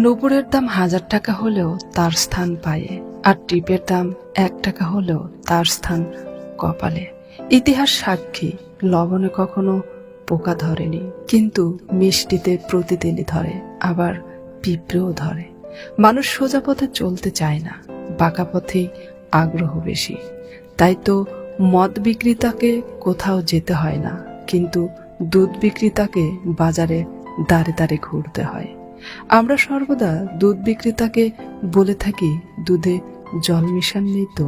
নুপুরের দাম হাজার টাকা হলেও তার স্থান পায়ে, আর টিপের দাম এক টাকা হলেও তার স্থান কপালে। ইতিহাস সাক্ষী, লবণে কখনো পোকা ধরেনি, কিন্তু মিষ্টিতে প্রতিদিনই ধরে, আবার পিঁপড়েও ধরে। মানুষ সোজা পথে চলতে চায় না, বাঁকা পথেই আগ্রহ বেশি। তাই তো মদ বিক্রেতাকে কোথাও যেতে হয় না, কিন্তু দুধ বিক্রেতাকে বাজারে দাঁড়ে দাঁড়ে ঘুরতে হয়। আমরা সর্বদা দুধ বিক্রেতাকে বলে থাকি, দুধে জল মিশান নেই তো,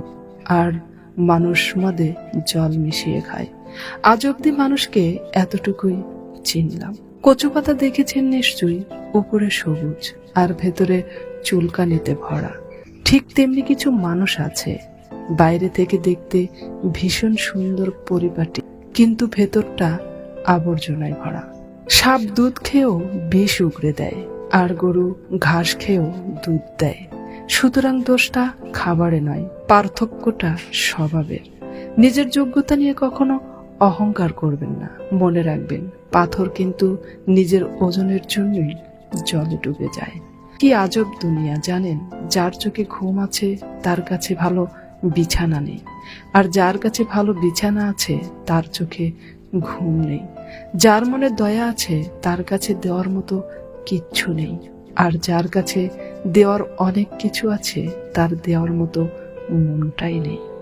আর মানুষ মদে জল মিশিয়ে খায়। আজ অব্দি মানুষকে এতটুকুই চিনলাম। কচু পাতা দেখেছেন নিশ্চয়ই, উপরে সবুজ, আর ভেতরে চুলকানিতে ভরা। ঠিক তেমনি কিছু মানুষ আছে, বাইরে থেকে দেখতে ভীষণ সুন্দর পরিপাটি, কিন্তু ভেতরটা আবর্জনায় ভরা। সাপ দুধ খেয়েও বিষ উগড়ে দেয়। আর গরু ঘাস খেয়েও দুধ দেয়। সুতরাং দোষটা খাবারে নয়, পার্থক্যটা স্বভাবের। নিজের যোগ্যতা নিয়ে কখনো অহংকার করবেন না। মনে রাখবেন, পাথর কিন্তু নিজের ওজনের জন্যই জলে ডুবে যায়। কি আজব দুনিয়া, জানেন? যার চোখে ঘুম আছে, তার কাছে ভালো বিছানা নেই। আর যার কাছে ভালো বিছানা আছে, তার চোখে ঘুম নেই। যার মনে দয়া আছে, তার কাছে দেওয়ার মতো কিচ্ছু নেই। আর যার কাছে দেওয়ার অনেক কিছু আছে তার দেওয়ার মতো মনটাই নেই।